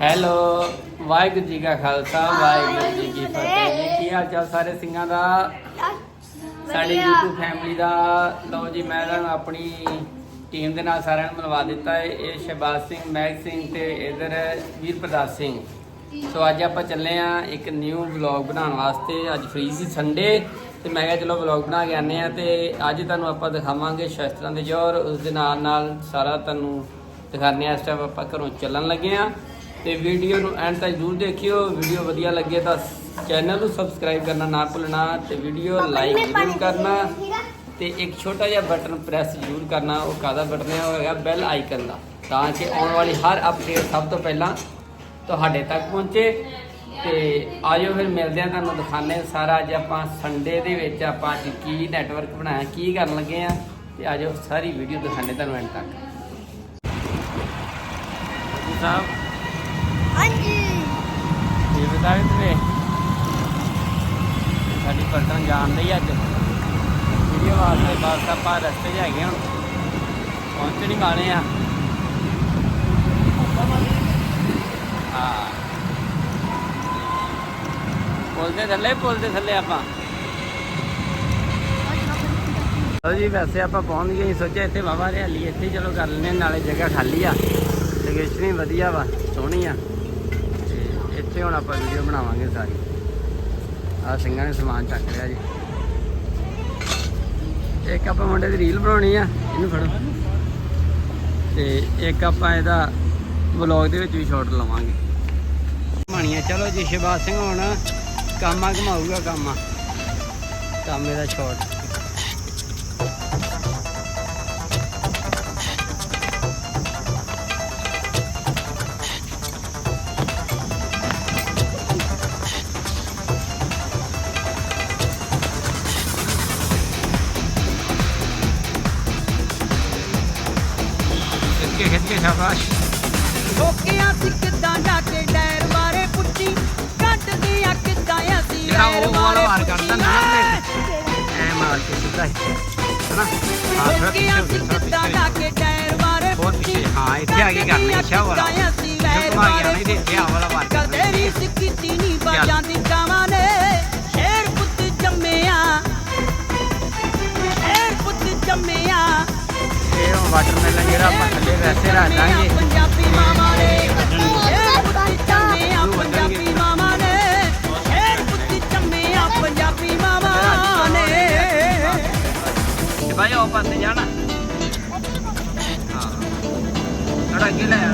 Hello Waheguru ji ਕਾ ਖਾਲਸਾ ਵਾਹਿਗੁਰੂ ਜੀ ਕੀ ਫਤਿਹ। ਜੀ ਕੀ ਹਾਲ ਚਾਲ ਸਾਰੇ ਸਿੰਘਾਂ ਦਾ? ਸਾਡੀ YouTube ਫੈਮਿਲੀ ਦਾ। ਲਓ ਜੀ ਮੈਂ ਤੁਹਾਨੂੰ ਆਪਣੀ ਟੀਮ ਦੇ ਨਾਲ ਸਾਰਿਆਂ ਨੂੰ ਮਿਲਵਾ ਦਿੱਤਾ ਹੈ। ਇਹ ਸ਼ਹਿਬਾਜ਼ ਸਿੰਘ ਮਹਿਕ ਸਿੰਘ ਤੇ ਇਧਰ ਵੀਰ ਪ੍ਰਤਾਪ ਸਿੰਘ। ਸੋ ਅੱਜ ਆਪਾਂ ਚੱਲੇ ਆ ਇੱਕ ਨਿਊ ਵਲੌਗ ਬਣਾਉਣ ਵਾਸਤੇ। ਅੱਜ ਫ੍ਰੀ ਸੀ ਸੰਡੇ ਤੇ ਮੈਂ ਕਿਹਾ ਚਲੋ ਵਲੌਗ ਬਣਾ ਕੇ ਆਨੇ ਆ ਤੇ ਅੱਜ ਤੁਹਾਨੂੰ ਆਪਾਂ ਦਿਖਾਵਾਂਗੇ ਸ਼ਸਤਰਾਂ ਦੇ ਜੋਰ। ਉਸ ਦੇ ਨਾਲ ਨਾਲ ਸਾਰਾ ਤੁਹਾਨੂੰ ਦਿਖਾਣੇ ਆ ਇਸ ਟਾਈਮ ਆਪਾਂ ਘਰੋਂ ਚੱਲਣ ਲੱਗੇ ਆ ਤੇ ਵੀਡੀਓ ਨੂੰ ਐਂਡ ਤੱਕ ਜ਼ਰੂਰ ਦੇਖਿਓ। ਵੀਡੀਓ ਵਧੀਆ ਲੱਗੇ ਤਾਂ ਚੈਨਲ ਨੂੰ ਸਬਸਕ੍ਰਾਈਬ ਕਰਨਾ ਨਾ ਭੁੱਲਣਾ ਤੇ ਵੀਡੀਓ ਲਾਈਕ ਜ਼ਰੂਰ ਕਰਨਾ ਤੇ ਇੱਕ ਛੋਟਾ ਜਿਹਾ ਬਟਨ ਪ੍ਰੈਸ ਜ਼ਰੂਰ ਕਰਨਾ ਉਹ ਕਾਹਦਾ ਬਟਨ ਹੈ? ਉਹ ਹੈਗਾ ਬੈਲ ਆਈਕਨ ਦਾ। ਤਾਂ ਕਿ ਆਉਣ ਵਾਲੀ ਹਰ ਅਪਡੇਟ ਸਭ ਤੋਂ ਪਹਿਲਾਂ ਤੁਹਾਡੇ ਤੱਕ ਪਹੁੰਚੇ ਤੇ ਆਜੋ ਫਿਰ ਮਿਲਦੇ ਆ ਤੁਹਾਨੂੰ ਦਿਖਾਣੇ ਸਾਰਾ। ਅੱਜ ਆਪਾਂ ਸੰਡੇ ਦੇ ਵਿੱਚ ਆਪਾਂ ਅੱਜ ਕੀ ਨੈਟਵਰਕ ਬਣਾਇਆ ਕੀ ਕਰਨ ਲੱਗੇ ਆ ਤੇ ਆਜੋ ਸਾਰੀ ਵੀਡੀਓ ਦਿਖਾਣੇ ਤੁਹਾਨੂੰ ਐਂਡ ਤੱਕ। ਸਾਹਿਬ ਹਾਂਜੀ। ਇਹ ਬਤਾ ਵੀ ਤੁਮੇ ਸਾਡੀ ਪਲਟਨ ਜਾਣ ਲਈ ਅੱਜ। ਵੀਡੀਓ ਵਾਸਤੇ ਬਸ ਆਪਾਂ ਰਸਤੇ 'ਚ ਹੈਗੇ ਹੁਣ। ਪਹੁੰਚਣ ਹੀ ਵਾਲੇ ਆ। ਹਾਂ। ਪੁੱਲ ਦੇ ਥੱਲੇ, ਪੁੱਲ ਦੇ ਥੱਲੇ ਆਪਾਂ। ਲਓ ਜੀ, ਵੈਸੇ ਆਪਾਂ ਪਹੁੰਚ ਗਏ ਸੋਚਿਆ ਇੱਥੇ ਬਾਬਾ ਹਰਿਆਲੀ ਇੱਥੇ ਚਲੋ ਕਰ ਲੈਂਦੇ ਨਾਲੇ ਜਗ੍ਹਾ ਖਾਲੀ ਆ। ਲੋਕੇਸ਼ਨ ਵੀ ਵਧੀਆ ਵਾ, ਸੋਹਣੀ ਆ। ਇੱਥੇ ਹੁਣ ਆਪਾਂ ਵੀਡੀਓ ਬਣਾਵਾਂਗੇ ਸਾਰੀ। ਆ ਸਿੰਘਾਂ ਨੇ ਸਮਾਨ ਚੱਕ ਲਿਆ ਜੀ। ਇੱਕ ਆਪਾਂ ਮੁੰਡੇ ਦੀ ਰੀਲ ਬਣਾਉਣੀ ਆ, ਇਹਨੂੰ ਫੜੋ। ਤੇ ਇੱਕ ਆਪਾਂ ਇਹਦਾ ਵਲੌਗ ਦੇ ਵਿੱਚ ਵੀ ਸ਼ਾਟ ਲਵਾਂਗੇ। ਬਣੀਆਂ ਚਲੋ ਜੀ ਸ਼ਿਵਾਜ ਸਿੰਘ ਹੁਣ ਕਾਮਾ ਘਮਾਊਗਾ ਕਾਮਾ ਕਾਮੇ ਦਾ ਸ਼ਾਟ ਸ਼ਾਬਾਸ਼। ਲੋਕਿਆਂ ਸੀ ਕਿੱਦਾਂ ਜਾ ਕੇ ਡੈਰ ਮਾਰੇ ਪੁੱਛੀ ਕੱਢਦੀ ਆ ਕਿੱਦਾਂ ਅਸੀਂ ਜਿਹੜਾ ਉਹ ਵਾਲਾ ਵਾਰ ਕਰਦਾ ਨਾ ਐ ਮਾਰ ਕੇ ਸਿੱਧਾ ਹੀ। ਹਨਾ? ਹੋ ਸੀ ਕਿੱਦਾਂ ਜਾ ਕੇ ਡੈਰ ਮਾਰੇ ਪੁੱਛੀ ਹਾਂ ਇੱਥੇ ਆ ਕੇ ਕਰਨੀ ਇੱਛਾ ਵਾਲਾ। ਕਿੱਦਾਂ ਅਸੀਂ ਜੋ ਡੈਰ ਘੁਮਾ ਗਿਆ ਨਹੀਂ ਤੇ ਆ ਵਾਲਾ ਵਾਰ ਕਰਨਾ। ਕਦੇ ਰੀਸ ਕੀਤੀ ਨਹੀਂ ਬਾਜਾਂ ਦੀ ਕਾਵਾਂ ਨੇ। ਸ਼ੇਰ ਪੁੱਤ ਜੰਮਿਆ। ਸ਼ੇਰ ਪੁੱਤ ਜੰਮਿਆ। ਇਹ ਵਾਟਰਮੈਲਨ ਜਿਹੜਾ ਆਪਾਂ ਵੈਸੇ ਰੱਖ ਦਾਂਗੇ। ਪੰਜਾਬੀ ਮਾਵਾਂ ਨੇ ਸ਼ੇਰ। ਪੰਜਾਬੀ ਮਾਵਾਂ ਨੇ ਸ਼ੇਰ ਪੰਜਾਬੀ ਤੇ ਭਾਈ ਉਹ ਪਾਸੇ ਜਾਣਾ। ਹਾਂ। ਥੋੜਾ ਅੱਗੇ ਲੈ ਆ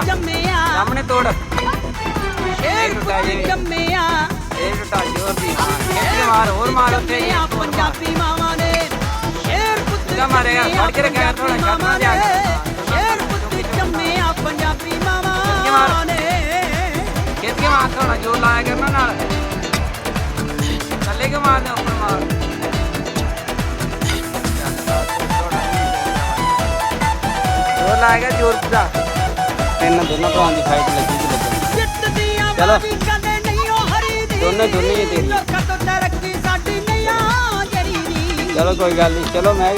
ਟੁੱਟਾ। ਜੰਮਿਆ। ਸਾਹਮਣੇ ਤੋੜ। ਸ਼ੇਰ ਟੁੱਟਾ ਜੇ। ਜੰਮਿਆ। ਇਹ ਟੁੱਟਾ ਜੋਰ ਦੀ ਹਾਂ ਖਿੱਚ ਕੇ ਮਾਰ ਹੋਰ ਮਾਰ ਉੱਥੇ। ਪੰਜਾਬੀ ਮਾਵਾਂ ਨੇ ਸ਼ੇਰ ਪੁੱਤ ਸਿੱਧਾ ਮਾਰੇਗਾ, ਫੜ ਕੇ ਰੱਖਿਆ ਥੋੜ੍ਹਾ, ਪੰਜਾਬੀ ਛੱਡ ਨਾ ਜਾ। ਸ਼ੇਰ ਪੁੱਤ ਜੰਮਿਆ ਪੰਜਾਬੀ ਮਾਵਾਂ। ਨੇ। ਖਿੱਚ ਕੇ ਮਾਰ ਥੋੜਾ ਜੋਰ ਲਾਇਆ ਕਰਨਾ ਨਾਲ। ਥੱਲੇ ਕੇ ਮਾਰ ਦੇ ਉੱਪਰ ਮਾਰ। ਜੋਰ ਲਾਏਗਾ ਜੋਰ ਪੂਰਾ ਇਹਨਾਂ ਦੋਨਾਂ ਭਰਾਵਾਂ ਦੀ ਫਾਈਟ ਲੱਗੀ ਜਿੱਤ ਦੀਆਂ ਚਲੋ। ਉਹ ਦੀ। ਦੋਨੇ- ਦੋਨੇ ਹੀ ਤੇਰੀ। ਤੋਂ ਆ ਦੀ। ਚਲੋ ਕੋਈ ਗੱਲ ਨਹੀਂ ਚਲੋ ਮੈਂ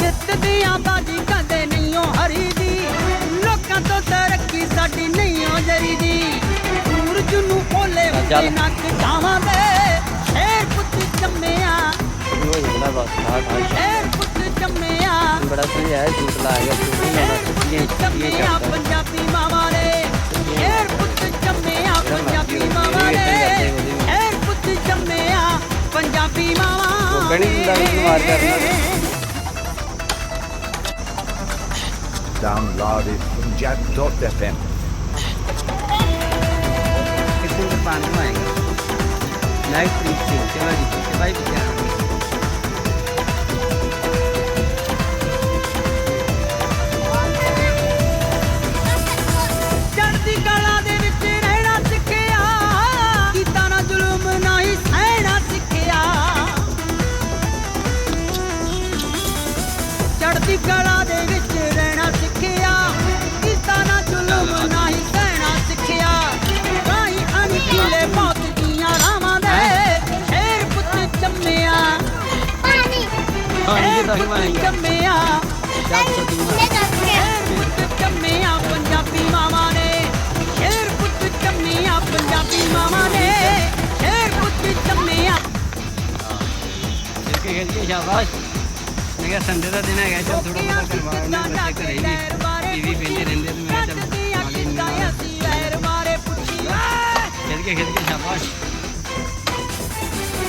ਜਿੱਤ ਦੀਆਂ ਬਾਜ਼ੀ ਕਦੇ ਨਹੀਂ ਉਹ ਹਰੀ ਦੀ। ਲੋਕਾਂ ਤੋਂ ਤਰੱਕੀ ਸਾਡੀ ਨਹੀਂ ਉਹ ਜਰੀ ਦੀ। ਸੂਰਜ ਨੂੰ ਚੱਲ। ਉੱਤੇ ਨੱਕ ਜਾਵਾਂਗੇ ਸ਼ੇਰ ਪੁੱਤ ਜੰਮਿਆ। ਹੋ ਜਾਂਦਾ ਬਸ ਠਾ ਠਾ ਸ਼ੇਰ ਪੁੱਤ ਜੰਮਿਆ। ਬੜਾ ਸਹੀ ਹੈ ਝੂਠ ਲਾਏਗਾ ਝੂਠ ਨਹੀਂ ये ये पंजाबी मामा रे एर पुੱਤ जम्मिया Download it from jab.fm. किसी को पानी आएगा. Live stream से सेवा ਹਾਂਜੀ ਸ਼ੇਰ ਤਾਂ ਪੁੱਤ ਬਣਾਏਗਾ ਜੰਮਿਆ ਸ਼ੇਰ ਪੁੱਤ ਜੰਮਿਆ ਪੰਜਾਬੀ ਮਾਵਾਂ ਨੇ ਸ਼ੇਰ ਪੁੱਤ ਜੰਮਿਆ ਪੰਜਾਬੀ ਮਾਵਾਂ ਨੇ ਸ਼ੇਰ ਪੁੱਤ ਜੰਮਿਆ ਖਿੱਚ ਕੇ ਖਿੱਚ ਕੇ ਸ਼ਾਬਾਸ਼ ਮੈਂ ਕਿਹਾ ਸੰਡੇ ਦਾ ਦਿਨ ਹੈਗਾ ਚਲ ਥੋੜਾ ਬਹੁਤਾ ਕਰਵਾ ਲੈਣੇ ਬੱਚੇ ਘਰੇ ਵੀ ਟੀਵੀ ਵੇਖਦੇ ਰਹਿੰਦੇ ਤੇ ਮੈਂ ਚੱਲ ਨਾਲੇ ਨਾਲ ਖਿੱਚ ਕੇ ਖਿੱਚ ਕੇ ਸ਼ਾਬਾਸ਼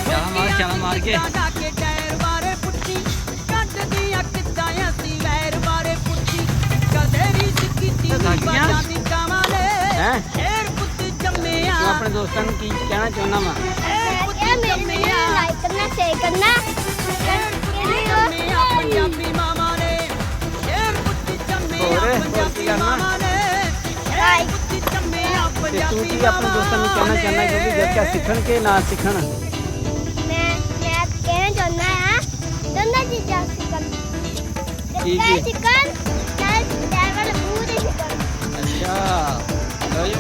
ਛਾਲਾਂ ਮਾਰ ਛਾਲਾਂ ਮਾਰ ਕੇ ਦੋਸਤਾਂ ਨੂੰ ਕੀ ਕਹਿਣਾ ਚਾਹੁੰਦਾ ਵਾ? ਪੰਜਾਬੀ ਮਾਮਾ ਨੇ। ਸ਼ੇਰ ਪੁੱਤ ਕੀ ਪੰਜਾਬੀ ਕਰਨਾ? ਮਾਮਾ ਨੇ। ਸ਼ੇਰ ਪੁੱਤ ਆ ਤੇ ਪੰਜਾਬੀ ਤੂੰ ਕੀ ਆਪਣੇ ਦੋਸਤਾਂ ਨੂੰ ਕਹਿਣਾ ਚਾਹੁੰਦਾ? ਕਿ ਵੀ ਗੱਤਕਾ ਸਿੱਖਣ ਕਿ ਨਾ ਸਿੱਖਣ। ਕੀ ਕੀ? ਚਿਕਨ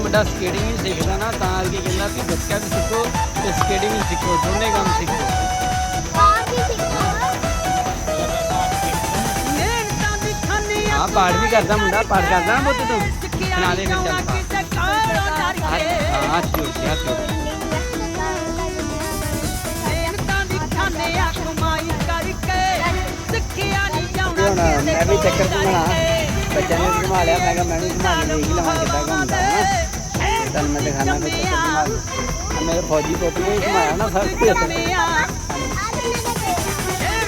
ਮੁੰਡਾ ਸਕੇਟਿੰਗ ਵੀ ਸਿੱਖਦਾ ਨਾ ਤਾਂ ਕਰਕੇ ਕਹਿੰਦਾ ਵੀ ਗੱਤਕਾ ਵੀ ਸਿੱਖੋ ਤੇ ਸਕੇਟਿੰਗ ਵੀ ਸਿੱਖੋ ਦੋਨੇ ਕੰਮ ਸਿੱਖੋ। ਕਾਫੀ ਸਿੱਖੋ ਮਿਹਨਤਾਂ ਦੀ ਖਾਨੀ ਆ। ਹਾਂ ਪਾਠ ਵੀ ਕਰਦਾ ਮੁੰਡਾ ਪਾਠ ਕਰਦਾ ਨਾ ਬੁੱਤ ਤੂੰ। ਸੁਣਾ ਦੇ ਫਿਰ ਚੱਲ ਪਾਠ। ਹਾਂ ਹਾਂ ਛੋੜ ਗਿਆ ਛੋੜ ਮਿਹਨਤਾਂ ਦੀ ਖਾਨੇ ਆ ਕਮਾਈ ਕਰਕੇ। ਸਿੱਖਿਆ ਨਹੀਂ ਜਾਣਾ ਤੇ ਹੁਣ ਮੈਂ ਵੀ ਚੱਕਰ ਘੁੰਮਣਾ। ਬੱਚਿਆਂ ਨੇ ਘੁਮਾ ਲਿਆ ਮੈਂ ਕਿਹਾ ਮੈਂ ਵੀ ਘੁਮਾ ਕੇ ਦੇਖ ਹੀ ਲਵਾਂ ਕਿੱਦਾਂ ਘੁੰਮਦਾ ਨਾ ਤੁਹਾਨੂੰ ਮੈਂ ਦਿਖਾਣਾ। ਆ ਮੇਰੇ ਫੌਜੀ ਪੁੱਤ ਨੇ ਘੁਮਾਇਆ ਨਾ ਸਭ ਕੁਝ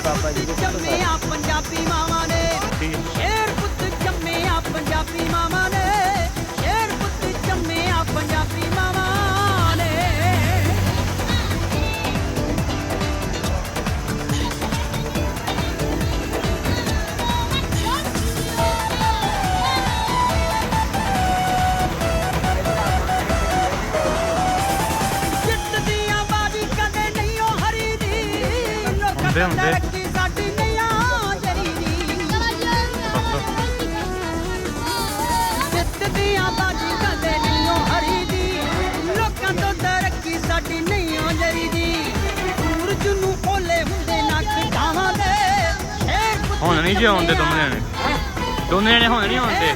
ਬਾਬਾ ਜੀ ਦੇ ਪੰਜਾਬੀ ਮਾਵਾਂ ਹੁਣ ਨਹੀਂ ਜੀ ਆਉਂਦੇ ਦੋਨੇ ਜਣੇ ਦੋਨੇ ਜਣੇ ਹੁਣ ਨਹੀਂ ਆਉਂਦੇ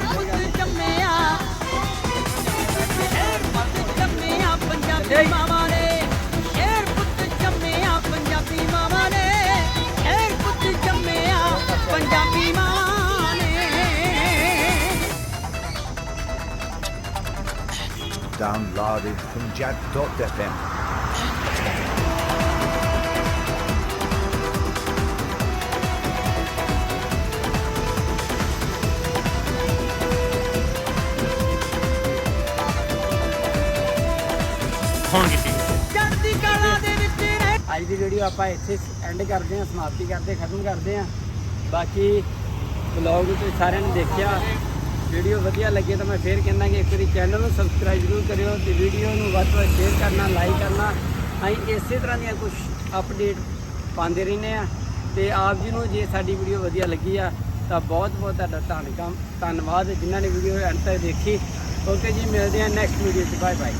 ਪੰਜਾਬੀ ਮਾਵਾਂ ਨੇ ਸ਼ੇਰ ਪੁੱਤ ਜੰਮਿਆ ਪੰਜਾਬੀ ਮਾਵਾਂ ਨੇ ਸ਼ੇਰ ਪੁੱਤ ਜੰਮਿਆ ਪੰਜਾਬੀ ਮਾਵਾਂ ਨੇ Downloaded from Jad.fm. ਹੁਣ ਕੀਤੀ ਚੜ੍ਹਦੀ ਕਲਾ ਦੇ ਵਿੱਚ ਰਹਿ ਅੱਜ ਦੀ ਵੀਡੀਓ ਆਪਾਂ ਇੱਥੇ ਐਂਡ ਕਰਦੇ ਹਾਂ ਸਮਾਪਤੀ ਕਰਦੇ ਖਤਮ ਕਰਦੇ ਹਾਂ। ਬਾਕੀ ਵਲੌਗ ਤੁਸੀਂ ਸਾਰਿਆਂ ਨੇ ਦੇਖਿਆ। ਵੀਡੀਓ ਵਧੀਆ ਲੱਗੇ ਤਾਂ ਮੈਂ ਫੇਰ ਕਹਿੰਦਾ ਕਿ ਇੱਕ ਵਾਰੀ ਚੈਨਲ ਨੂੰ ਸਬਸਕ੍ਰਾਈਬ ਜ਼ਰੂਰ ਕਰਿਓ ਤੇ ਵੀਡੀਓ ਨੂੰ ਵੱਧ ਤੋਂ ਵੱਧ ਸ਼ੇਅਰ ਕਰਨਾ ਲਾਈਕ ਕਰਨਾ। ਅਸੀਂ ਇਸੇ ਤਰ੍ਹਾਂ ਦੀਆਂ ਕੁਝ ਅਪਡੇਟ ਪਾਉਂਦੇ ਰਹਿੰਦੇ ਆ ਤੇ ਆਪ ਜੀ ਨੂੰ ਜੇ ਸਾਡੀ ਵੀਡੀਓ ਵਧੀਆ ਲੱਗੀ ਆ ਤਾਂ ਬਹੁਤ ਬਹੁਤ ਤੁਹਾਡਾ ਧੰਨਵਾਦ ਧੰਨਵਾਦ। ਜਿਨ੍ਹਾਂ ਨੇ ਵੀਡੀਓ ਐਂਡ ਤੱਕ ਦੇਖੀ। ਓਕੇ ਜੀ ਮਿਲਦੇ ਹਾਂ ਨੈਕਸਟ ਵੀਡੀਓ 'ਚ। Bye bye